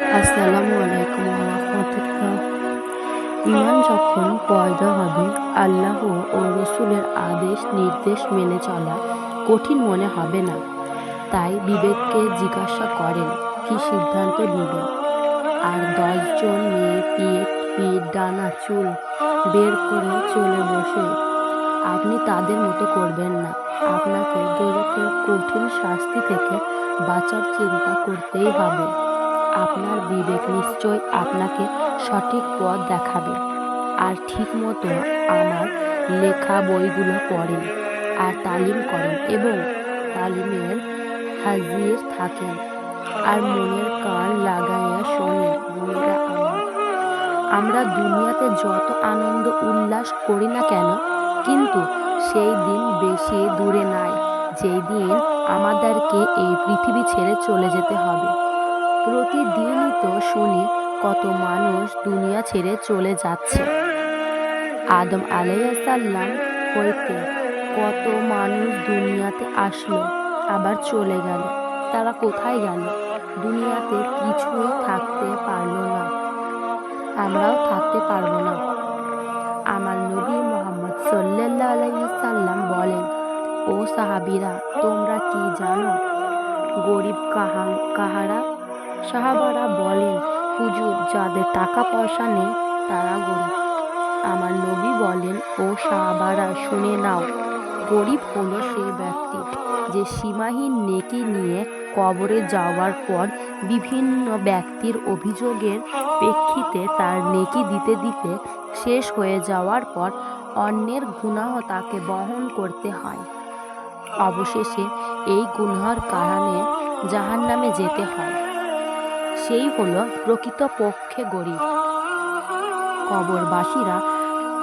আসসালামু আলাইকুম রহমতুল্লাহ ইমান যখন পয়দা হবে, আল্লাহ ও রসুলের আদেশ, নির্দেশ মেনে চলা কঠিন মনে হবে না। তাই বিবেককে জিজ্ঞাসা করেন, কি সিদ্ধান্ত নেবেন আর দশজন মেয়ে পিঠ পিঠ, ডানা, চুল বের করে চলে বসে, আপনি তাদের মতো করবেন না। আপনাকে দোজখের কঠিন শাস্তি থেকে বাঁচার চিন্তা করতেই হবে। আপনার বিবেক নিশ্চয় আপনাকে সঠিক পথ দেখাবে। আর ঠিক মতো আমার লেখা বইগুলো পড়েন আর তালিম করেন এবং তালিমের হাজির থাকেন আর মনের কান লাগাইয়া শোনেন আমরা দুনিয়াতে যত আনন্দ উল্লাস করি না কেন, কিন্তু সেই দিন বেশি দূরে নাই, যেই দিন আমাদেরকে এই পৃথিবী ছেড়ে চলে যেতে হবে। প্রতিদিনই তো শুনি কত মানুষ দুনিয়া ছেড়ে চলে যাচ্ছে। আদম আলাইসাল্লাম হইতে কত মানুষ দুনিয়াতে আসলো, আবার চলে গেল। তারা কোথায় গেল? দুনিয়াতে কিছুই থাকতে পারল না। আমরাও থাকতে পারব না। আমার নবী মোহাম্মদ সাল্লাহ আলাইসাল্লাম বলেন, ও সাহাবিরা, তোমরা কি জানো? গরিব কাহা, কাহারা সাহাবারা বলেন, হুজুর, যাদের টাকা পয়সা নেই, তারা গরিব। আমার নবী বলেন, ও সাহাবারা, শুনে নাও, গরিব হলো সেই ব্যক্তি যে সীমাহীন নেকি নিয়ে কবরে যাওয়ার পর বিভিন্ন ব্যক্তির অভিযোগের প্রেক্ষিতে তার নেকি দিতে দিতে শেষ হয়ে যাওয়ার পর অন্যের গুনাহ তাকে বহন করতে হয়। অবশেষে এই গুনহার কারণে জাহান নামে যেতে হয়। সেই হলো প্রকৃতপক্ষে গরিব। কবরবাসীরা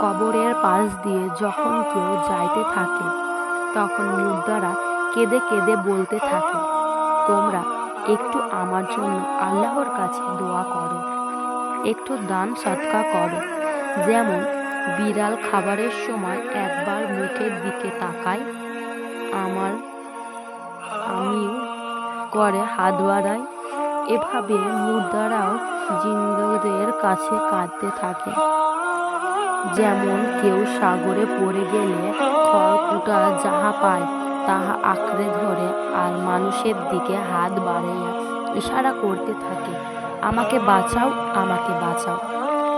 কবরের পাশ দিয়ে যখন কেউ যাইতে থাকে, তখন মুদ্রারা কেঁদে কেঁদে বলতে থাকে, তোমরা একটু আমার জন্য আল্লাহর কাছে দোয়া করো, একটু দান সৎকা করো। যেমন বিড়াল খাবারের সময় একবার মুখের দিকে তাকায়, আমার আমিও করে হাত বাড়ায় এভাবে মুদ্রারাও জিন্দদের কাছে কাঁদতে থাকে। যেমন কেউ সাগরে পড়ে গেলে খড়কুটা যাহা পায়, তাহা আঁকড়ে ধরে আর মানুষের দিকে হাত বাড়াইয়া ইশারা করতে থাকে, আমাকে বাঁচাও আমাকে বাঁচাও।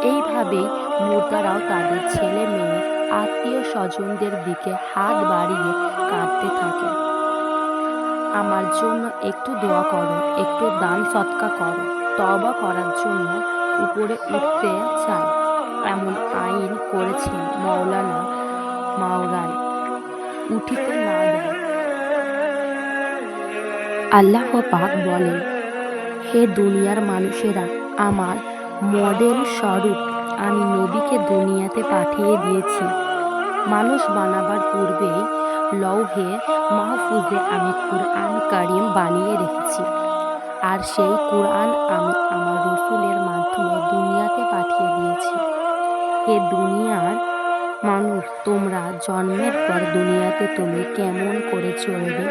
এইভাবেই মুদ্রারাও তাদের ছেলে মেয়ে, আত্মীয় স্বজনদের দিকে হাত বাড়িয়ে কাঁদতে থাকে। আমার জন্য একটু দোয়া করো, একটু দান সৎকা করো তবা করার জন্য উপরে উঠতে চাই, এমন আইন করেছেন মৌলানা মাওরাই উঠিতে না আল্লাহ পাক বলেন, হে দুনিয়ার মানুষেরা, আমার মডেল স্বরূপ আমি নবীকে দুনিয়াতে পাঠিয়ে দিয়েছি। মানুষ বানাবার পূর্বেই লৌহে মাহফুজে আমি কুরআন কারিম বানিয়ে রেখেছি। আর সেই কুরআন আমি আমার রসুলের মাধ্যমে দুনিয়াতে পাঠিয়ে দিয়েছি। হে দুনিয়ার মানুষ, তোমরা জন্মের পর দুনিয়াতে তুমি কেমন করে চলবে,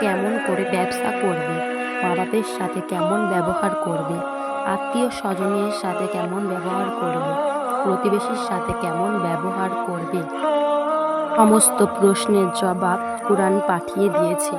কেমন করে ব্যবসা করবে মা সাথে কেমন ব্যবহার করবে, আত্মীয় স্বজনের সাথে কেমন ব্যবহার করবে, প্রতিবেশীর সাথে কেমন ব্যবহার করবে সমস্ত প্রশ্নের জবাব কোরআন পাঠিয়ে দিয়েছে।